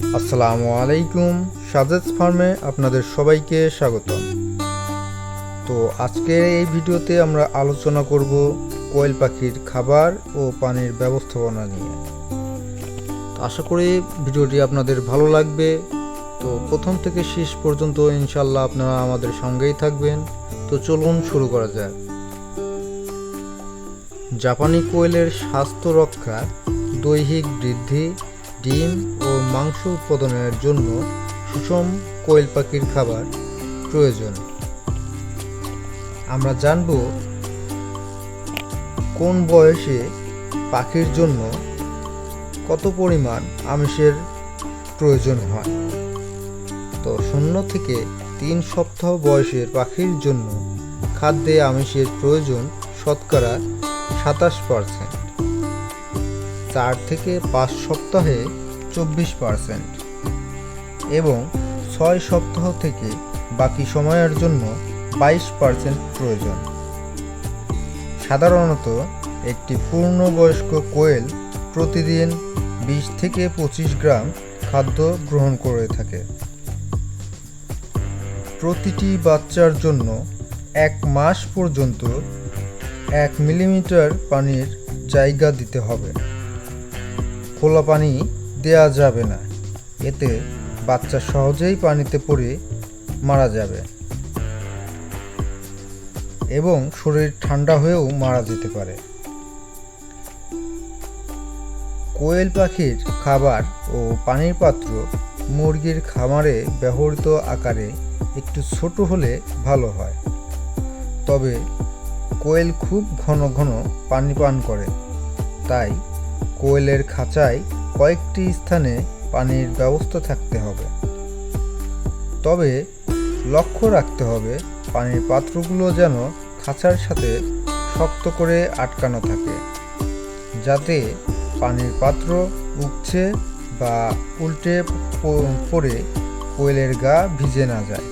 আসসালামু আলাইকুম, সাজেদ ফার্মে আপনাদের সবাইকে স্বাগতম। তো আজকের এই ভিডিওতে আমরা আলোচনা করব কোয়েল পাখির খাবার ও পানির ব্যবস্থাপনা নিয়ে। আশা করি ভিডিওটি আপনাদের ভালো লাগবে। তো প্রথম থেকে শেষ পর্যন্ত ইনশাল্লাহ আপনারা আমাদের সঙ্গেই থাকবেন। তো চলুন শুরু করা যাক। জাপানি কোয়েলের স্বাস্থ্য রক্ষা দৈহিক বৃদ্ধি, ডিম ও মাংস উৎপাদনের জন্য সুষম কোয়েল পাখির খাবার প্রয়োজন। আমরা জানব কোন বয়সে পাখির জন্য কত পরিমাণ আমিষের প্রয়োজন হয়। তো শূন্য থেকে তিন সপ্তাহ বয়সের পাখির জন্য খাদ্যে আমিষের প্রয়োজন শতকরা সাতাশ পার্সেন্ট। চার থেকে পাঁচ সপ্তাহে চব্বিশ পার্সেন্ট এবং ছয় সপ্তাহ থেকে বাকি সময়ের জন্য বাইশ পার্সেন্ট প্রয়োজন। সাধারণত একটি পূর্ণবয়স্ক কোয়েল প্রতিদিন বিশ থেকে পঁচিশ গ্রাম খাদ্য গ্রহণ করে থাকে। প্রতিটি বাচ্চার জন্য এক মাস পর্যন্ত এক মিলিমিটার পানির জায়গা দিতে হবে। খোলা পানি দেয়া যাবে না। এতে বাচ্চা সহজেই পানিতে পড়ে মারা যাবে এবং শরীর ঠান্ডা হয়েও মারা যেতে পারে। কোয়েল পাখির খাবার ও পানির পাত্র মুরগির খামারে ব্যবহৃত আকারে একটু ছোট হলে ভালো হয়। তবে কোয়েল খুব ঘন ঘন পানি পান করে। তাই কোয়েলের খাঁচায় কয়েকটি স্থানে পানির ব্যবস্থা থাকতে হবে। তবে লক্ষ্য রাখতে হবে, পানির পাত্রগুলো যেন খাঁচার সাথে শক্ত করে আটকানো থাকে, যাতে পানির পাত্র উঠছে বা উল্টে পড়ে কোয়েলের গা ভিজে না যায়।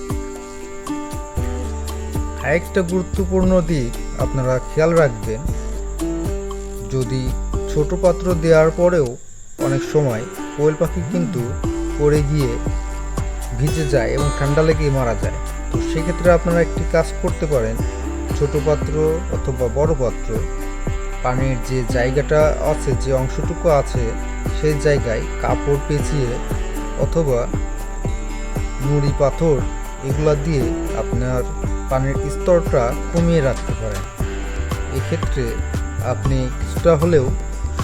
আরেকটা গুরুত্বপূর্ণ দিক আপনারা খেয়াল রাখবেন, যদি ছোট পাত্র দেওয়ার পরেও অনেক সময় কোয়েল পাখি কিন্তু পড়ে গিয়ে ভিজে যায় এবং ঠান্ডা লেগে মারা যায়। তো সেক্ষেত্রে আপনারা একটি কাজ করতে পারেন, ছোট পাত্র অথবা বড় পাত্র, পানির যে জায়গাটা আছে, যে অংশটুকু আছে, সেই জায়গায় কাপড় পেঁচিয়ে অথবা নুড়ি, পাথর এগুলা দিয়ে আপনার পানির স্তরটা কমিয়ে রাখতে পারেন। এক্ষেত্রে আপনি কিছুটা হলেও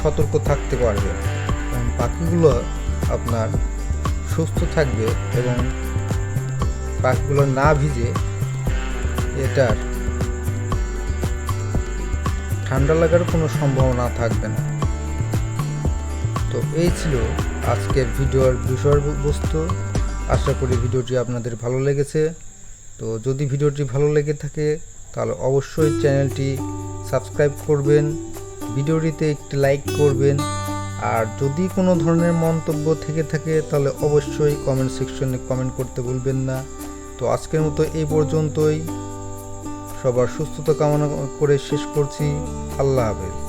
সতর্ক থাকতে পারবেন। পাখিগুলো আপনার সুস্থ থাকবে এবং পাখিগুলো না ভিজে এটার ঠান্ডা লাগার কোনো সম্ভাবনা থাকবে না। তো এই ছিল আজকের ভিডিওর বিষয়বস্তু। আশা করি ভিডিওটি আপনাদের ভালো লেগেছে। তো যদি ভিডিওটি ভালো লেগে থাকে, তাহলে অবশ্যই চ্যানেলটি সাবস্ক্রাইব করবেন, ভিডিওটিতে একটি লাইক করবেন আর যদি কোনো ধরনের মন্তব্য থেকে থাকে, তাহলে অবশ্যই কমেন্ট সেকশনে কমেন্ট করতে ভুলবেন না। তো আজকের মতো এই পর্যন্তই। সবার সুস্থতা কামনা করে শেষ করছি। আল্লাহ হাফেজ।